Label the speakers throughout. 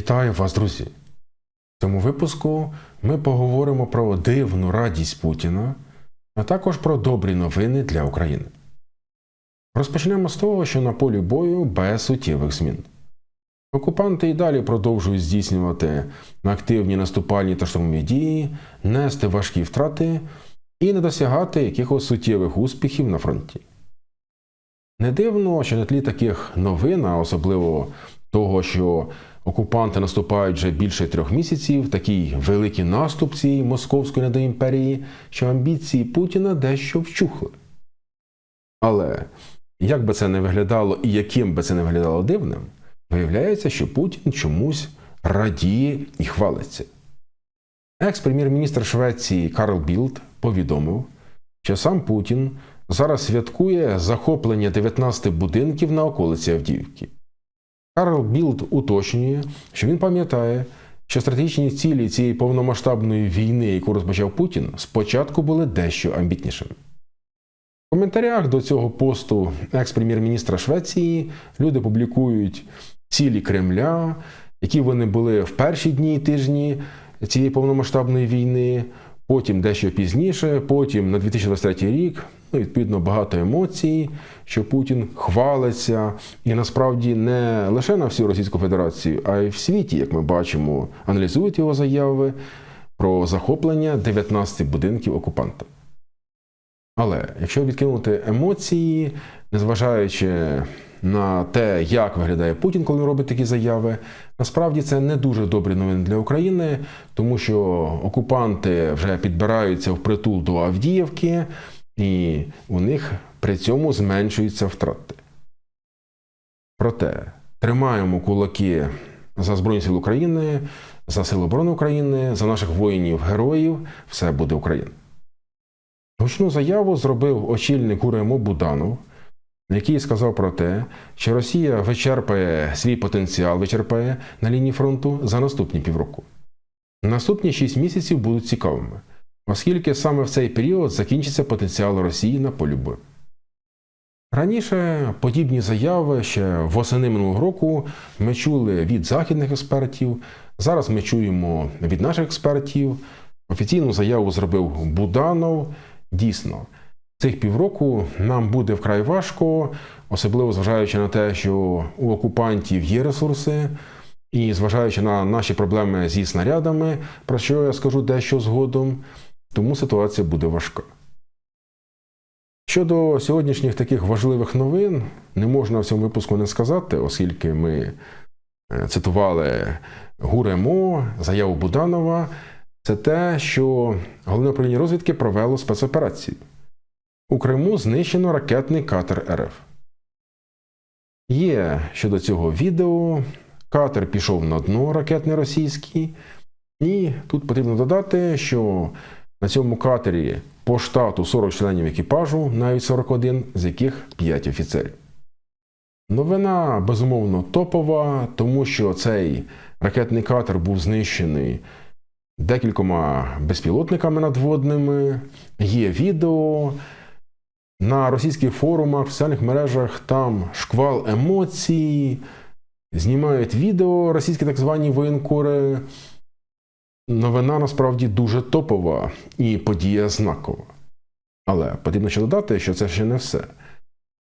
Speaker 1: Вітаю вас, друзі! В цьому випуску ми поговоримо про дивну радість Путіна, а також про добрі новини для України. Розпочнемо з того, що на полі бою без суттєвих змін. Окупанти і далі продовжують здійснювати активні наступальні та штурмові дії, нести важкі втрати і не досягати якихось суттєвих успіхів на фронті. Не дивно, що на тлі таких новин, а особливо того, що окупанти наступають вже більше трьох місяців, такий великий наступ цієї московської недоімперії, що амбіції Путіна дещо вчухли. Але як би це не виглядало і яким би це не виглядало дивним, виявляється, що Путін чомусь радіє і хвалиться. Екс-прем'єр-міністр Швеції Карл Білд повідомив, що сам Путін зараз святкує захоплення 19 будинків на околиці Авдіївки. Карл Білд уточнює, що він пам'ятає, що стратегічні цілі цієї повномасштабної війни, яку розпочав Путін, спочатку були дещо амбітнішими. В коментарях до цього посту екс-прем'єр-міністра Швеції люди публікують цілі Кремля, які вони були в перші дні і тижні цієї повномасштабної війни, потім дещо пізніше, потім на 2023 рік. Ну, відповідно, багато емоцій, що Путін хвалиться, і насправді не лише на всю Російську Федерацію, а й в світі, як ми бачимо, аналізують його заяви про захоплення 19 будинків окупанта. Але якщо відкинути емоції, незважаючи на те, як виглядає Путін, коли він робить такі заяви, насправді це не дуже добрі новини для України, тому що окупанти вже підбираються в притул до Авдіївки, і у них при цьому зменшуються втрати. Проте тримаємо кулаки за Збройні Сили України, за Сили оборони України, за наших воїнів-героїв, все буде Україна. Гучну заяву зробив очільник УРМО Буданов, який сказав про те, що Росія вичерпає свій потенціал, вичерпає на лінії фронту за наступні півроку. Наступні 6 місяців будуть цікавими, оскільки саме в цей період закінчиться потенціал Росії на полі бою. Раніше подібні заяви ще восени минулого року ми чули від західних експертів. Зараз ми чуємо від наших експертів. Офіційну заяву зробив Буданов. Дійсно, цих півроку нам буде вкрай важко, особливо зважаючи на те, що у окупантів є ресурси, і зважаючи на наші проблеми зі снарядами, про що я скажу дещо згодом, тому ситуація буде важка. Щодо сьогоднішніх таких важливих новин, не можна в цьому випуску не сказати, оскільки ми е, цитували ГУРМО, заяву Буданова, це те, що головне управління розвідки провело спецоперацію. У Криму знищено ракетний катер РФ. Є щодо цього відео. Катер пішов на дно ракетний російський. І тут потрібно додати, що на цьому катері по штату 40 членів екіпажу, навіть 41, з яких 5 офіцерів. Новина безумовно топова, тому що цей ракетний катер був знищений декількома безпілотниками надводними. Є відео. На російських форумах, в соціальних мережах там шквал емоцій, знімають відео російські так звані воєнкори. Новина насправді дуже топова і подія знакова. Але потрібно ще додати, що це ще не все.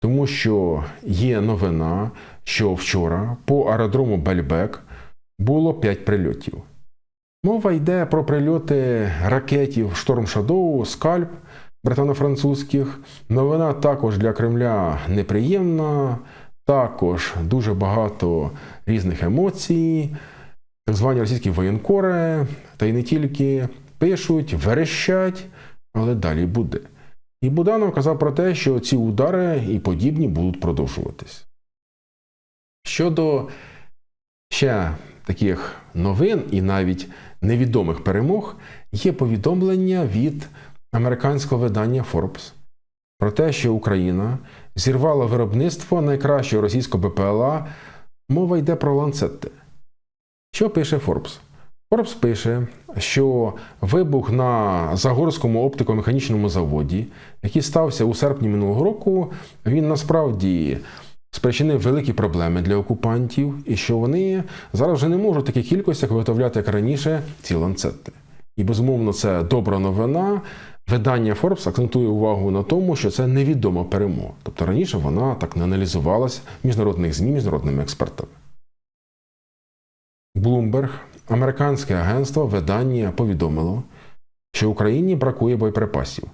Speaker 1: Тому що є новина, що вчора по аеродрому Бельбек було 5 прильотів. Мова йде про прильоти ракетів Шторм Шадоу, Скальп британо-французьких. Новина також для Кремля неприємна, також дуже багато різних емоцій. Так звані російські воєнкори, та й не тільки пишуть, верещать, але далі буде. І Буданов казав про те, що ці удари і подібні будуть продовжуватись. Щодо ще таких новин і навіть невідомих перемог, є повідомлення від американського видання Forbes про те, що Україна зірвала виробництво найкращого російського БПЛА. Мова йде про ланцети. Що пише Forbes? Forbes пише, що вибух на Загорському оптико-механічному заводі, який стався у серпні минулого року, він насправді спричинив великі проблеми для окупантів, і що вони зараз вже не можуть в таких кількостях виготовляти, як раніше, ці ланцети. І безумовно, це добра новина. Видання Forbes акцентує увагу на тому, що це невідома перемога. Тобто раніше вона так не аналізувалась в міжнародних ЗМІ міжнародними експертами. Bloomberg, американське агентство видання повідомило, що Україні бракує боєприпасів.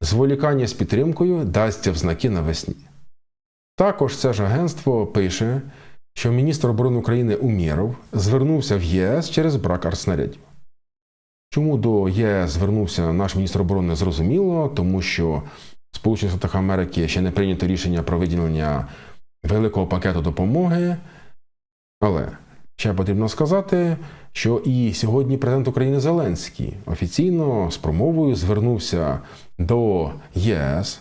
Speaker 1: Зволікання з підтримкою дасться в знаки навесні. Також це ж агентство пише, що міністр оборони України Умєров звернувся в ЄС через брак артснарядів. Чому до ЄС звернувся наш міністр оборони, зрозуміло, тому що в Сполучених Штатах Америки ще не прийнято рішення про виділення великого пакету допомоги. Але ще потрібно сказати, що і сьогодні президент України Зеленський офіційно з промовою звернувся до ЄС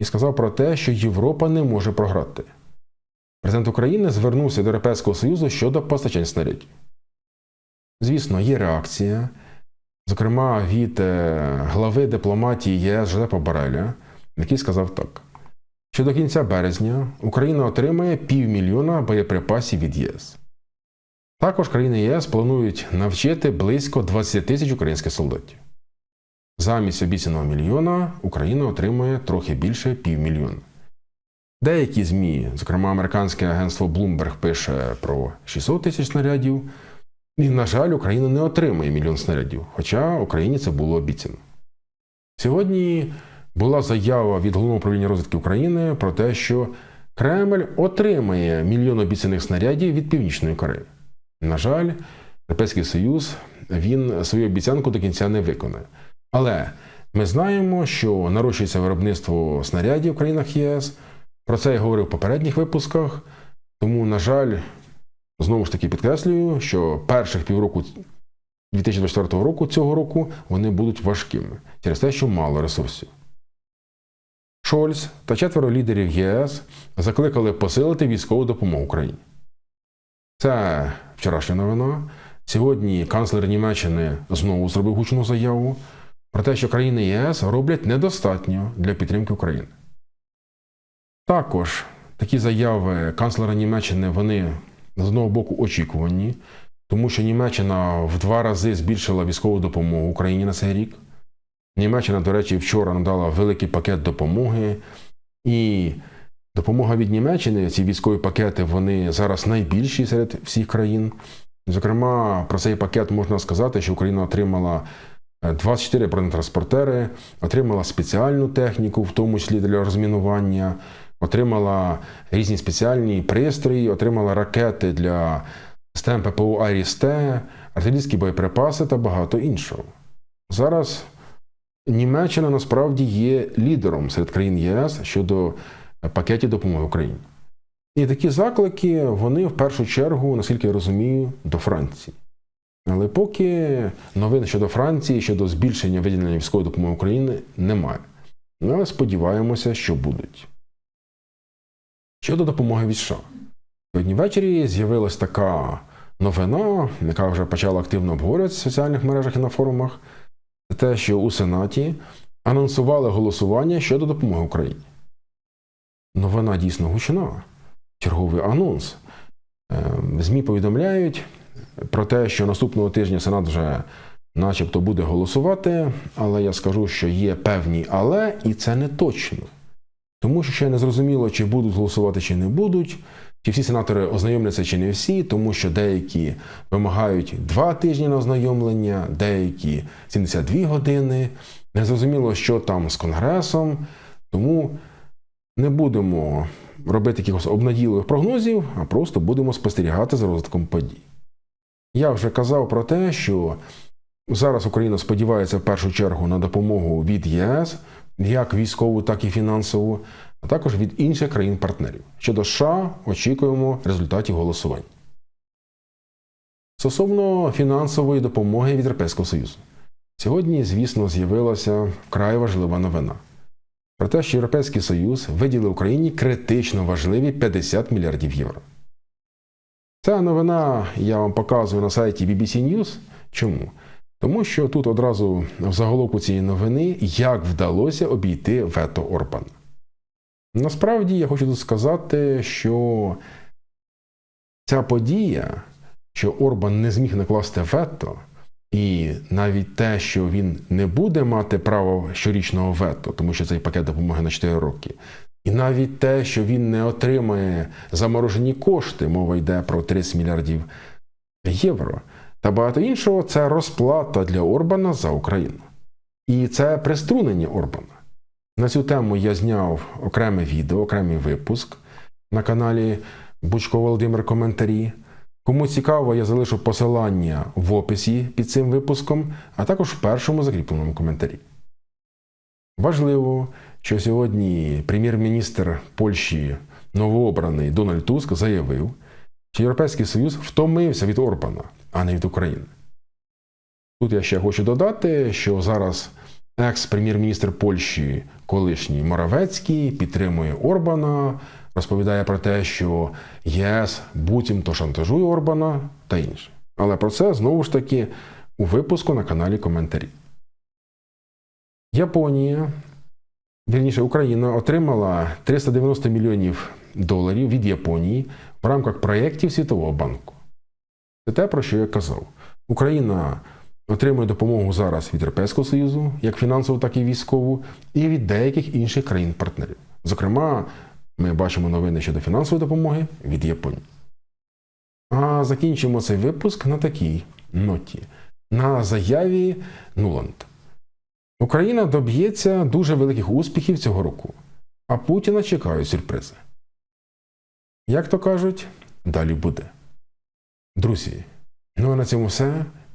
Speaker 1: і сказав про те, що Європа не може програти. Президент України звернувся до Європейського Союзу щодо постачань снарядів. Звісно, є реакція, зокрема від е, глави дипломатії ЄС Жозепа Бареля, який сказав так: що до кінця березня Україна отримає півмільйона боєприпасів від ЄС. Також країни ЄС планують навчити близько 20 тисяч українських солдатів. Замість обіцяного мільйона Україна отримує трохи більше півмільйона. Деякі ЗМІ, зокрема американське агентство Bloomberg, пише про 600 тисяч снарядів. І, на жаль, Україна не отримає мільйон снарядів, хоча Україні це було обіцяно. Сьогодні була заява від головного управління розвідки України про те, що Кремль отримає мільйон обіцяних снарядів від Північної Кореї. На жаль, Європейський Союз він свою обіцянку до кінця не виконає. Але ми знаємо, що нарощується виробництво снарядів в країнах ЄС. Про це я говорив в попередніх випусках. Тому, на жаль, знову ж таки підкреслюю, що перших півроку 2024 року цього року вони будуть важкими через те, що мало ресурсів. Шольц та четверо лідерів ЄС закликали посилити військову допомогу Україні. Це вчорашня новина. Сьогодні канцлер Німеччини знову зробив гучну заяву про те, що країни ЄС роблять недостатньо для підтримки України. Також такі заяви канцлера Німеччини вони з одного боку очікувані, тому що Німеччина в два рази збільшила військову допомогу Україні на цей рік. Німеччина, до речі, вчора надала великий пакет допомоги. І допомога від Німеччини, ці військові пакети, вони зараз найбільші серед всіх країн. Зокрема, про цей пакет можна сказати, що Україна отримала 24 бронетранспортери, отримала спеціальну техніку, в тому числі для розмінування, отримала різні спеціальні пристрої, отримала ракети для систем ППО Арісте, артилерійські боєприпаси та багато іншого. Зараз Німеччина насправді є лідером серед країн ЄС щодо пакетів допомоги Україні. І такі заклики, вони в першу чергу, наскільки я розумію, до Франції. Але поки новин щодо Франції, щодо збільшення виділення військової допомоги України немає. Але сподіваємося, що будуть. Щодо допомоги від США. Сьогодні ввечері з'явилась така новина, яка вже почала активно обговорюватися в соціальних мережах і на форумах. Те, що у Сенаті анонсували голосування щодо допомоги Україні. Новина дійсно гучна. Черговий анонс. Ем, ЗМІ повідомляють про те, що наступного тижня Сенат вже начебто буде голосувати, але я скажу, що є певні але, і це не точно. Тому що ще не зрозуміло, чи будуть голосувати, чи не будуть, чи всі сенатори ознайомляться, чи не всі, тому що деякі вимагають два тижні на ознайомлення, деякі 72 години. Не зрозуміло, що там з Конгресом, тому не будемо робити якихось обнадійливих прогнозів, а просто будемо спостерігати за розвитком подій. Я вже казав про те, що зараз Україна сподівається в першу чергу на допомогу від ЄС, як військову, так і фінансову, а також від інших країн-партнерів. Щодо США очікуємо результатів голосувань. Стосовно фінансової допомоги від Європейського Союзу. Сьогодні, звісно, з'явилася вкрай важлива новина про те, що Європейський Союз виділив Україні критично важливі 50 мільярдів євро. Ця новина я вам показую на сайті BBC News. Чому? Тому що тут одразу в заголовку цієї новини як вдалося обійти вето Орбана. Насправді я хочу тут сказати, що ця подія, що Орбан не зміг накласти вето, і навіть те, що він не буде мати права щорічного вето, тому що цей пакет допомоги на 4 роки, і навіть те, що він не отримає заморожені кошти, мова йде про 30 мільярдів євро, та багато іншого, це розплата для Орбана за Україну. І це приструнення Орбана. На цю тему я зняв окреме відео, окремий випуск на каналі Бучко Володимир Коментарі. Кому цікаво, я залишу посилання в описі під цим випуском, а також в першому закріпленому коментарі. Важливо, що сьогодні прем'єр-міністр Польщі новообраний Дональд Туск заявив, що Європейський Союз втомився від Орбана, а не від України. Тут я ще хочу додати, що зараз екс-прем'єр-міністр Польщі, колишній Моравецький, підтримує Орбана, розповідає про те, що ЄС буцімто шантажує Орбана та інше. Але про це знову ж таки у випуску на каналі Коментарі. Японія, вірніше Україна, отримала 390 мільйонів доларів від Японії в рамках проєктів Світового банку. Це те, про що я казав. Україна отримує допомогу зараз від Європейського Союзу, як фінансову, так і військову, і від деяких інших країн-партнерів. Зокрема, ми бачимо новини щодо фінансової допомоги від Японії. А закінчимо цей випуск на такій ноті. На заяві Нуланд. Україна доб'ється дуже великих успіхів цього року, а Путіна чекають сюрпризи. Як то кажуть, далі буде. Друзі, ну а на цьому все.